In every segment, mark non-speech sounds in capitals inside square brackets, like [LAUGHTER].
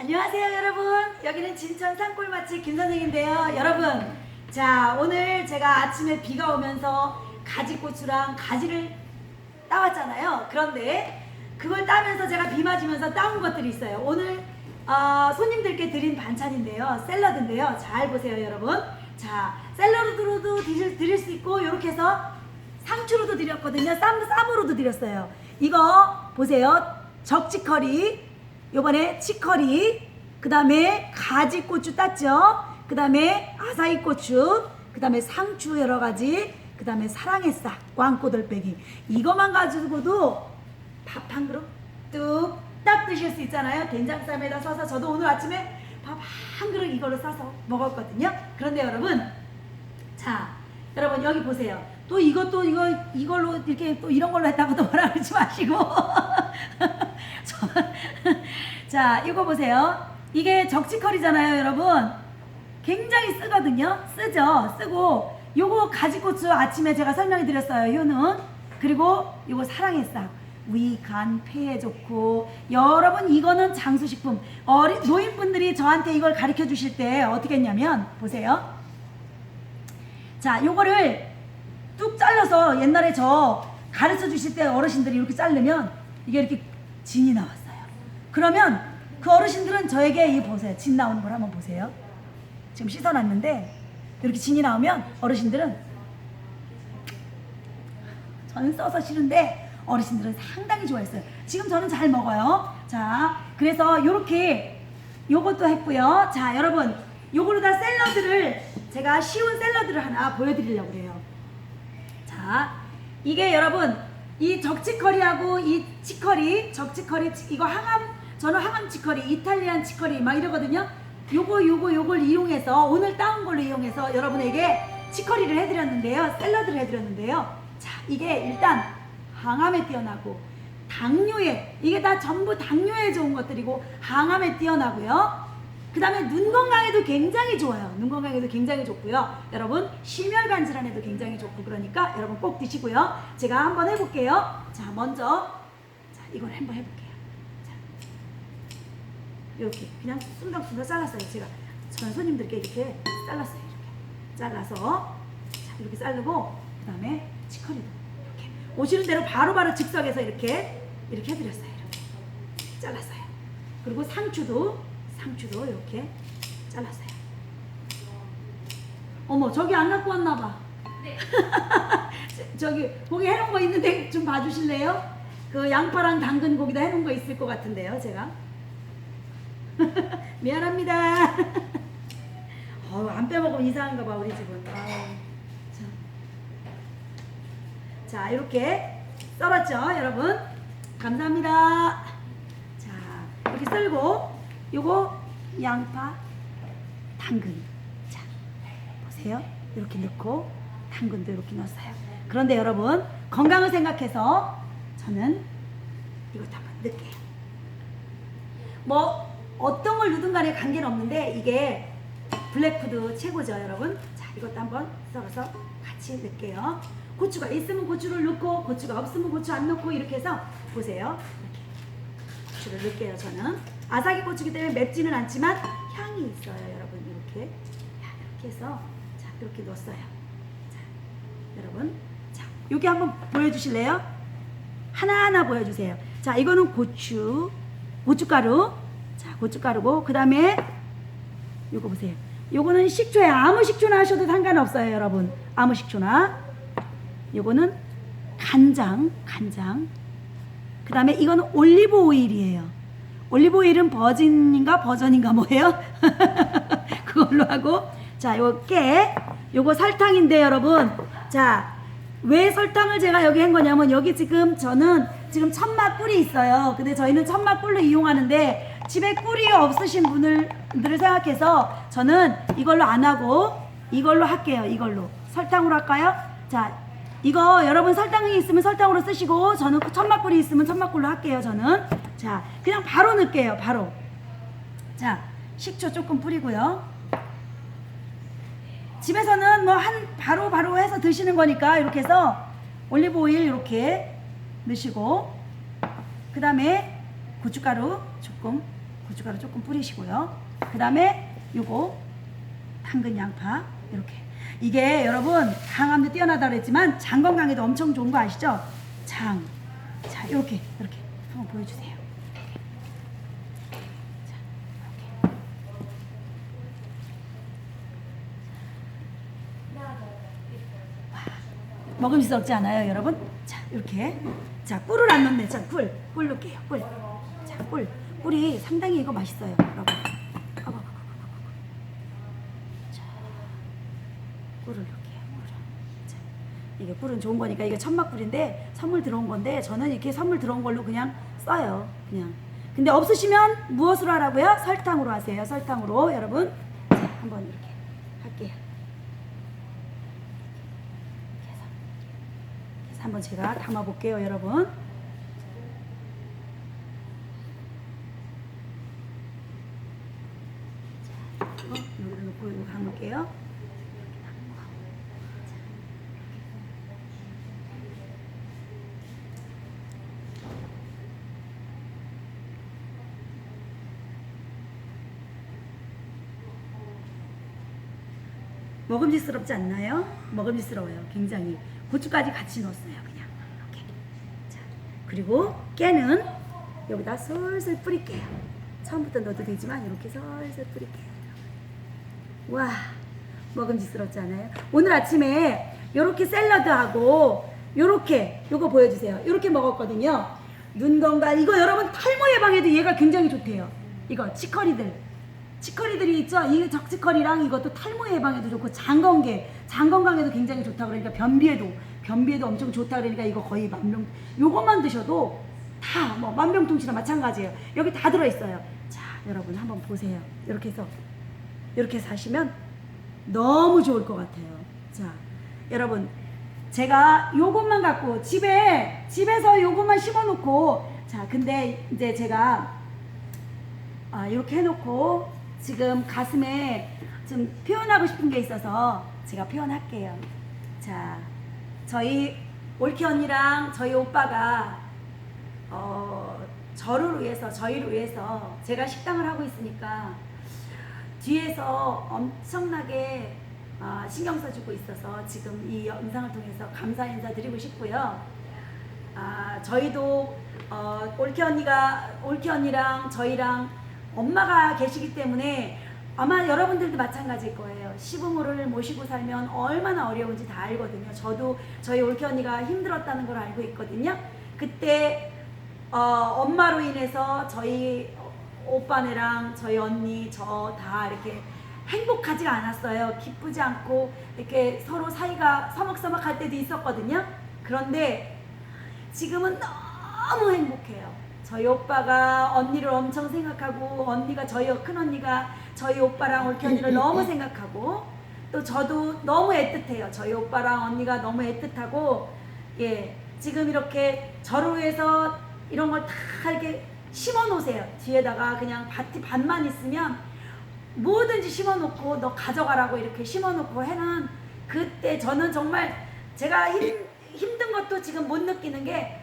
안녕하세요 여러분. 여기는 진천 산골 맛집 김선생인데요. 여러분 자 오늘 제가 아침에 비가 오면서 가지고추랑 가지를 따왔잖아요. 그런데 그걸 따면서 제가 비 맞으면서 따온 것들이 있어요. 오늘 어, 손님들께 드린 반찬인데요. 샐러드인데요. 잘 보세요 여러분. 자 샐러드로도 드실, 드릴 수 있고 이렇게 해서 상추로도 드렸거든요. 쌈, 쌈으로도 드렸어요. 이거 보세요. 적치커리 요번에 치커리, 그 다음에 가지 고추 땄죠? 그 다음에 아사이 고추, 그 다음에 상추 여러 가지, 그 다음에 사랑의 싹, 왕꼬들빼기. 이것만 가지고도 밥 한 그릇 뚝딱 드실 수 있잖아요. 된장쌈에다 써서 저도 오늘 아침에 밥 한 그릇 이걸로 싸서 먹었거든요. 그런데 여러분, 자, 여러분 여기 보세요. 또 이것도 이거 이걸로 이렇게 또 이런 걸로 했다고 또 뭐라 그러지 마시고. [LAUGHS] 저, 자, 이거 보세요. 이게 적치커리잖아요, 여러분. 굉장히 쓰거든요. 쓰죠. 쓰고 요거 가지고추 아침에 제가 설명해 드렸어요. 효는 그리고 요거 사랑의 싹. 위, 간, 폐에 좋고 여러분 이거는 장수식품 어린 노인분들이 저한테 이걸 가르쳐 주실 때 어떻게 했냐면 보세요 자, 요거를 뚝 잘라서 옛날에 저 가르쳐 주실 때 어르신들이 이렇게 자르면 이게 이렇게 진이 나왔어요. 그러면 그 어르신들은 저에게 이 보세요. 진 나오는 걸 한번 보세요. 지금 씻어놨는데 이렇게 진이 나오면 어르신들은 저는 써서 싫은데 어르신들은 상당히 좋아했어요. 지금 저는 잘 먹어요. 자, 그래서 요렇게 요것도 했고요. 자, 여러분, 요걸로 다 샐러드를 제가 쉬운 샐러드를 하나 보여드리려고 그래요. 자, 이게 여러분 이 적치커리하고 이 치커리, 적치커리 치- 이거 항암 저는 항암 치커리, 이탈리안 치커리 막 이러거든요. 요거 요거 요걸 이용해서 오늘 따온 걸로 이용해서 여러분에게 치커리를 해드렸는데요, 샐러드를 해드렸는데요. 자, 이게 일단 항암에 뛰어나고 당뇨에 이게 다 전부 당뇨에 좋은 것들이고 항암에 뛰어나고요. 그 다음에 눈 건강에도 굉장히 좋아요. 눈 건강에도 굉장히 좋고요. 여러분 심혈관 질환에도 굉장히 좋고 그러니까 여러분 꼭 드시고요. 제가 한번 해볼게요. 자 먼저 자 이걸 한번 해볼게요. 자 이렇게 그냥 순덕순덕 잘랐어요. 제가 저는 손님들께 이렇게 잘랐어요. 이렇게 잘라서 자 이렇게 자르고 그 다음에 치커리도 이렇게 오시는 대로 바로바로 즉석에서 이렇게 이렇게 해드렸어요. 이렇게 잘랐어요. 그리고 상추도 상추도 이렇게 잘랐어요. 어머 저기 안 갖고 왔나 봐. 네. [LAUGHS] 저기 고기 해놓은 거 있는데 좀 봐주실래요? 그 양파랑 당근 고기다 해놓은 거 있을 것 같은데요, 제가. [LAUGHS] 미안합니다. [LAUGHS] 어우, 안 빼먹으면 이상한가 봐, 우리 집은. 아우, 자. 자, 이렇게 썰었죠, 여러분? 감사합니다. 자, 이렇게 썰고, 요거 양파, 당근. 자, 보세요. 이렇게 넣고, 당근도 이렇게 넣었어요. 그런데 여러분, 건강을 생각해서 저는 이것도 한번 넣을게요. 뭐, 어떤 걸 넣든 간에 관계는 없는데, 이게 블랙푸드 최고죠, 여러분. 자, 이것도 한번 썰어서 같이 넣을게요. 고추가 있으면 고추를 넣고, 고추가 없으면 고추 안 넣고, 이렇게 해서 보세요. 고추를 넣을게요, 저는. 아삭이 고추기 때문에 맵지는 않지만 향이 있어요, 여러분. 이렇게. 야, 이렇게 해서, 자, 이렇게 넣었어요. 자, 여러분. 자, 여기 한번 보여주실래요? 하나하나 보여주세요. 자, 이거는 고추, 고춧가루. 자, 고춧가루고, 그 다음에 요거 보세요. 요거는 식초에 아무 식초나 하셔도 상관없어요, 여러분. 아무 식초나. 요거는 간장, 간장. 그 다음에 이거는 올리브 오일이에요. 올리브 오일은 버진인가 버전인가 뭐예요? [LAUGHS] 그걸로 하고 자, 요거 깨. 요거 설탕인데 여러분. 자, 왜 설탕을 제가 여기 한 거냐면 여기 지금 저는 지금 천막 꿀이 있어요. 근데 저희는 천막 꿀로 이용하는데 집에 꿀이 없으신 분을 들을 생각해서 저는 이걸로 안 하고 이걸로 할게요. 이걸로 설탕으로 할까요? 자, 이거 여러분 설탕이 있으면 설탕으로 쓰시고 저는 그 천막 꿀이 있으면 천막 꿀로 할게요. 저는 자, 그냥 바로 넣을게요. 바로. 자, 식초 조금 뿌리고요. 집에서는 뭐 한 바로 바로 해서 드시는 거니까 이렇게 해서 올리브 오일 이렇게 넣으시고 그 다음에 고춧가루 조금 고춧가루 조금 뿌리시고요. 그 다음에 요거 당근 양파 이렇게 이게 여러분 강함도 뛰어나다 그랬지만 장 건강에도 엄청 좋은 거 아시죠? 장. 자 이렇게 이렇게 한번 보여주세요. 먹음직스럽지 않아요, 여러분? 자, 이렇게. 자, 꿀을 안 넣네. 자, 꿀. 꿀 넣을게요, 꿀. 자, 꿀. 꿀이 상당히 이거 맛있어요, 여러분. 자, 꿀을 넣을게요, 꿀을. 자, 이게 꿀은 좋은 거니까 이게 천막 꿀인데 선물 들어온 건데 저는 이렇게 선물 들어온 걸로 그냥 써요, 그냥. 근데 없으시면 무엇으로 하라고요? 설탕으로 하세요, 설탕으로, 여러분. 자, 한번 이렇게 할게요. 그래서 그래서 한번 제가 담아 볼게요, 여러분. 자, 이거 여기다 놓고 이거 담을게요. 먹음직스럽지 않나요? 먹음직스러워요. 굉장히 고추까지 같이 넣었어요. 그냥 이렇게. 자, 그리고 깨는 여기다 솔솔 뿌릴게요. 처음부터 넣어도 되지만 이렇게 솔솔 뿌릴게요. 와, 먹음직스럽지 않아요? 오늘 아침에 이렇게 샐러드하고 요렇게 요거 보여주세요. 요렇게 먹었거든요. 눈 건강 이거 여러분 탈모 예방에도 얘가 굉장히 좋대요. 이거 치커리들 치커리들이 있죠. 이 적치커리랑 이것도 탈모 예방에도 좋고 장 건강 장 건강에도 굉장히 좋다 그러니까 변비에도 변비에도 엄청 좋다 그러니까 이거 거의 만병 요것만 드셔도 다 뭐 만병통치랑 마찬가지예요. 여기 다 들어 있어요. 자, 여러분 한번 보세요. 이렇게 해서 이렇게 사시면 너무 좋을 것 같아요. 자, 여러분 제가 요것만 갖고 집에 집에서 요것만 심어 놓고 자, 근데 이제 제가 아, 이렇게 해놓고 지금 가슴에 좀 표현하고 싶은 게 있어서 제가 표현할게요. 자, 저희 올키 언니랑 저희 오빠가 어, 저를 위해서 저희를 위해서 제가 식당을 하고 있으니까 뒤에서 엄청나게 아, 신경 써주고 있어서 지금 이 영상을 통해서 감사 인사 드리고 싶고요. 아, 저희도 어, 올키 언니가 올키 언니랑 저희랑 엄마가 계시기 때문에 아마 여러분들도 마찬가지일 거예요. 시부모를 모시고 살면 얼마나 어려운지 다 알거든요. 저도 저희 올키 언니가 힘들었다는 걸 알고 있거든요. 그때 어, 엄마로 인해서 저희 오빠네랑 저희 언니 저 다 이렇게 행복하지가 않았어요. 기쁘지 않고 이렇게 서로 사이가 서먹서먹할 때도 있었거든요. 그런데 지금은 너무 행복해요. 저희 오빠가 언니를 엄청 생각하고 언니가 저희 큰 언니가 저희 오빠랑 올케 언니를 너무 생각하고 또 저도 너무 애틋해요. 저희 오빠랑 언니가 너무 애틋하고 예 지금 이렇게 저를 위해서 이런 걸 다 이렇게 심어 놓으세요. 뒤에다가 그냥 밭이 밭만 있으면 뭐든지 심어 놓고 너 가져가라고 이렇게 심어 놓고 해는 그때 저는 정말 제가 힘, 힘든 것도 지금 못 느끼는 게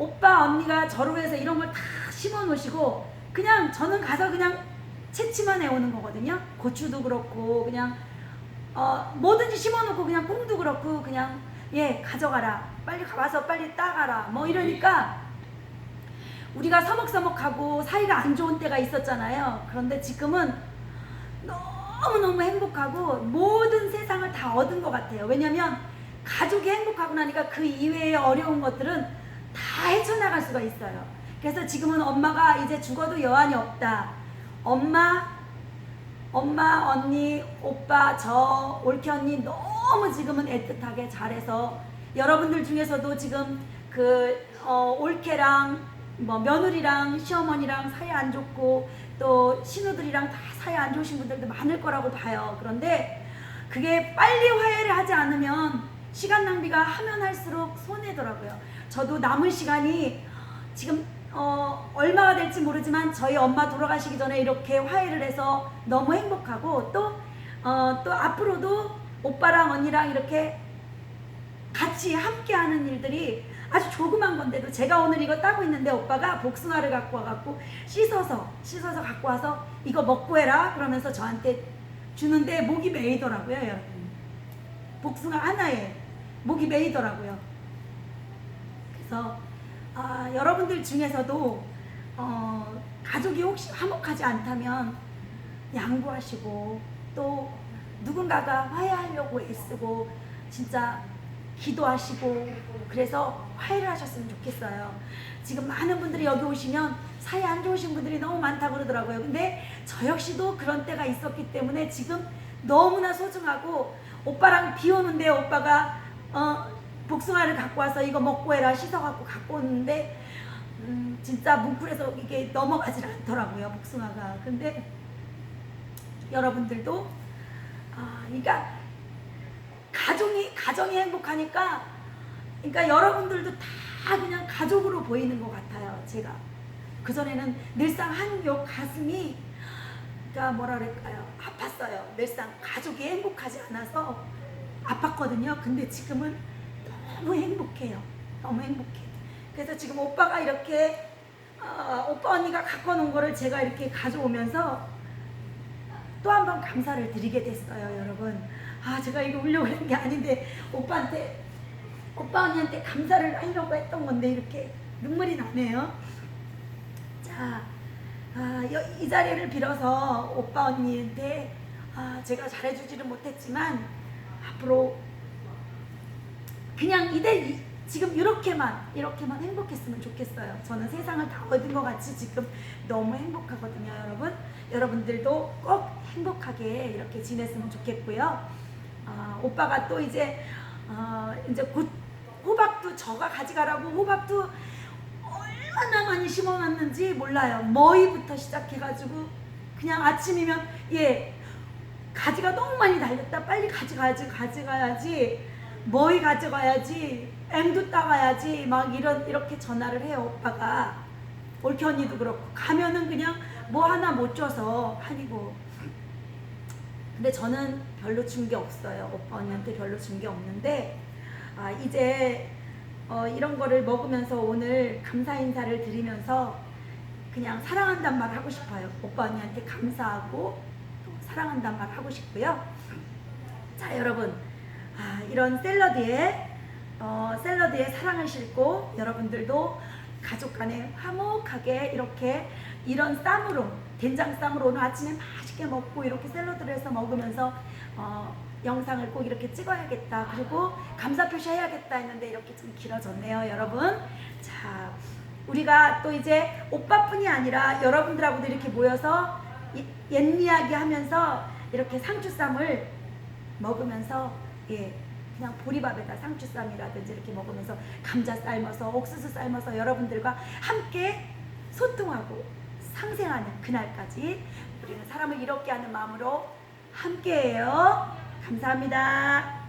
오빠 언니가 저를 위해서 이런 걸 다 심어 놓으시고 그냥 저는 가서 그냥 채취만 해오는 거거든요. 고추도 그렇고 그냥 어, 뭐든지 심어 놓고 그냥 콩도 그렇고 그냥 예 가져가라 빨리 가서 빨리 따가라 뭐 이러니까 우리가 서먹서먹하고 사이가 안 좋은 때가 있었잖아요. 그런데 지금은 너무너무 행복하고 모든 세상을 다 얻은 것 같아요. 왜냐면 가족이 행복하고 나니까 그 이외의 어려운 것들은 다 헤쳐나갈 수가 있어요. 그래서 지금은 엄마가 이제 죽어도 여한이 없다. 엄마, 엄마, 언니, 오빠, 저, 올케 언니 너무 지금은 애틋하게 잘해서 여러분들 중에서도 지금 그 어, 올케랑 뭐 며느리랑 시어머니랑 사이 안 좋고 또 신우들이랑 다 사이 안 좋으신 분들도 많을 거라고 봐요. 그런데 그게 빨리 화해를 하지 않으면 시간 낭비가 하면 할수록 손해더라고요. 저도 남은 시간이 지금 어, 얼마가 될지 모르지만 저희 엄마 돌아가시기 전에 이렇게 화해를 해서 너무 행복하고 또, 어, 또 앞으로도 오빠랑 언니랑 이렇게 같이 함께 하는 일들이 아주 조그만 건데도 제가 오늘 이거 따고 있는데 오빠가 복숭아를 갖고 와갖고 씻어서 씻어서 갖고 와서 이거 먹고 해라 그러면서 저한테 주는데 목이 메이더라고요 여러분 복숭아 하나에 목이 메이더라고요 그래서 아, 여러분들 중에서도 어, 가족이 혹시 화목하지 않다면 양보하시고 또 누군가가 화해하려고 애쓰고 진짜 기도하시고 그래서 화해를 하셨으면 좋겠어요. 지금 많은 분들이 여기 오시면 사이 안 좋으신 분들이 너무 많다고 그러더라고요. 근데 저 역시도 그런 때가 있었기 때문에 지금 너무나 소중하고 오빠랑 비 오는데 오빠가 어, 복숭아를 갖고 와서 이거 먹고 해라 씻어갖고 갖고 오는데 음, 진짜 뭉클해서 이게 넘어가질 않더라고요 복숭아가. 근데 여러분들도 아, 그러니까 가정이 가정이 행복하니까 그러니까 여러분들도 다 그냥 가족으로 보이는 것 같아요. 제가 그 전에는 늘상 한 요 가슴이 그러니까 뭐라 그럴까요? 아팠어요. 늘상 가족이 행복하지 않아서 아팠거든요. 근데 지금은 너무 행복해요. 너무 행복해. 그래서 지금 오빠가 이렇게 어, 오빠 언니가 갖고 놓은 거를 제가 이렇게 가져오면서 또 한 번 감사를 드리게 됐어요, 여러분. 아, 제가 이거 울려고 했는 게 아닌데 오빠한테 오빠 언니한테 감사를 하려고 했던 건데 이렇게 눈물이 나네요. 자, 아, 여- 이 자리를 빌어서 오빠 언니한테 아, 제가 잘해주지는 못했지만 앞으로 그냥 이대 이- 지금 이렇게만 이렇게만 행복했으면 좋겠어요. 저는 세상을 다 얻은 것 같이 지금 너무 행복하거든요, 여러분. 여러분들도 꼭 행복하게 이렇게 지냈으면 좋겠고요. 아, 오빠가 또 이제 어, 이제 곧 호박도 저가 가져가라고 호박도 얼마나 많이 심어놨는지 몰라요. 머위부터 시작해가지고 그냥 아침이면 예 가지가 너무 많이 달렸다. 빨리 가져가야지 가져가야지. 머위 가져가야지. 앵두 따가야지. 막 이런 이렇게 전화를 해요 오빠가. 올케 언니도 그렇고. 가면은 그냥 뭐 하나 못 줘서 아니고. 근데 저는 별로 준 게 없어요. 오빠 언니한테 별로 준 게 없는데 아 이제 어, 이런 거를 먹으면서 오늘 감사 인사를 드리면서 그냥 사랑한단 말 하고 싶어요. 오빠 언니한테 감사하고 또 사랑한단 말 하고 싶고요. 자 여러분. 아, 이런 샐러드에 어, 샐러드에 사랑을 싣고 여러분들도 가족 간에 화목하게 이렇게 이런 쌈으로 된장 쌈으로 오늘 아침에 맛있게 먹고 이렇게 샐러드를 해서 먹으면서 어, 영상을 꼭 이렇게 찍어야겠다. 그리고 감사 표시 해야겠다 했는데 이렇게 좀 길어졌네요 여러분. 자 우리가 또 이제 오빠뿐이 아니라 여러분들하고도 이렇게 모여서 이- 옛 이야기 하면서 이렇게 상추쌈을 먹으면서 예 그냥 보리밥에다 상추쌈이라든지 이렇게 먹으면서 감자 삶아서 옥수수 삶아서 여러분들과 함께 소통하고 상생하는 그날까지 우리는 사람을 이롭게 하는 마음으로 함께해요. 감사합니다.